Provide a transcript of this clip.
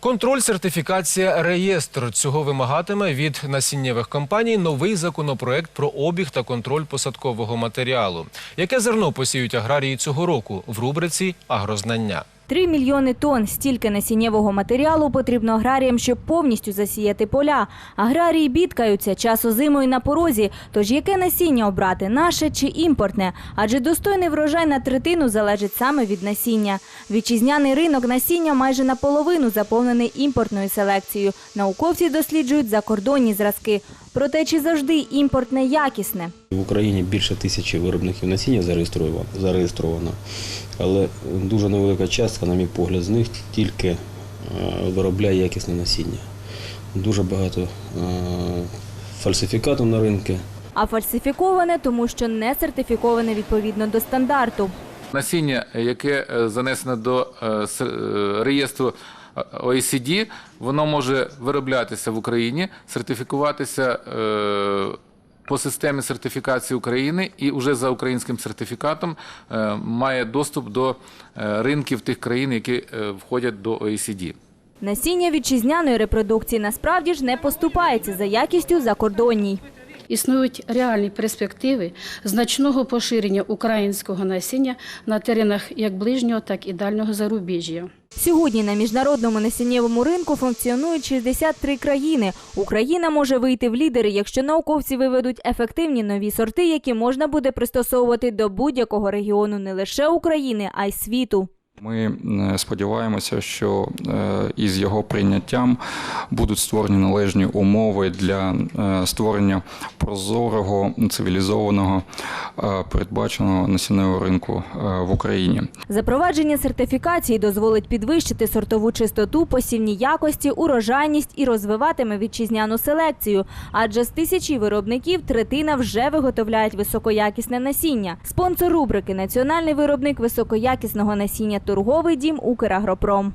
Контроль, сертифікація, реєстр цього вимагатиме від насіннєвих компаній новий законопроект про обіг та контроль посадкового матеріалу. Яке зерно посіють аграрії цього року в рубриці Агрознання. Три мільйони тонн стільки насіннєвого матеріалу потрібно аграріям, щоб повністю засіяти поля. Аграрії бідкаються часу зимою на порозі. Тож яке насіння обрати наше чи імпортне? Адже достойний врожай на третину залежить саме від насіння. Вітчизняний ринок насіння майже наполовину заповнений імпортною селекцією. Науковці досліджують закордонні зразки. Проте чи завжди імпортне якісне? В Україні більше тисячі виробників насіння зареєстровано, зареєстровано, але дуже невелика частка, на мій погляд, з них тільки е, виробляє якісне насіння. Дуже багато е, фальсифікату на ринку. А фальсифіковане, тому що не сертифіковане відповідно до стандарту. Насіння, яке е, занесено до е, е, реєстру е, OECD, воно може вироблятися в Україні, сертифікуватися е, по системі сертифікації України і вже за українським сертифікатом е, має доступ до е, ринків тих країн, які е, входять до OECD. Насіння вітчизняної репродукції насправді ж не поступається за якістю закордонній. Існують реальні перспективи значного поширення українського насіння на теренах як ближнього, так і дальнього зарубіжжя. Сьогодні на міжнародному насіннєвому ринку функціонують 63 країни. Україна може вийти в лідери, якщо науковці виведуть ефективні нові сорти, які можна буде пристосовувати до будь-якого регіону не лише України, а й світу. Ми е, сподіваємося, що е, із його прийняттям будуть створені належні умови для е, створення прозорого, цивілізованого, передбаченого насінного ринку в Україні. Запровадження сертифікації дозволить підвищити сортову чистоту, посівні якості, урожайність і розвиватиме вітчизняну селекцію. Адже з тисячі виробників третина вже виготовляють високоякісне насіння. Спонсор рубрики Національний виробник високоякісного насіння торговий дім Украгропром.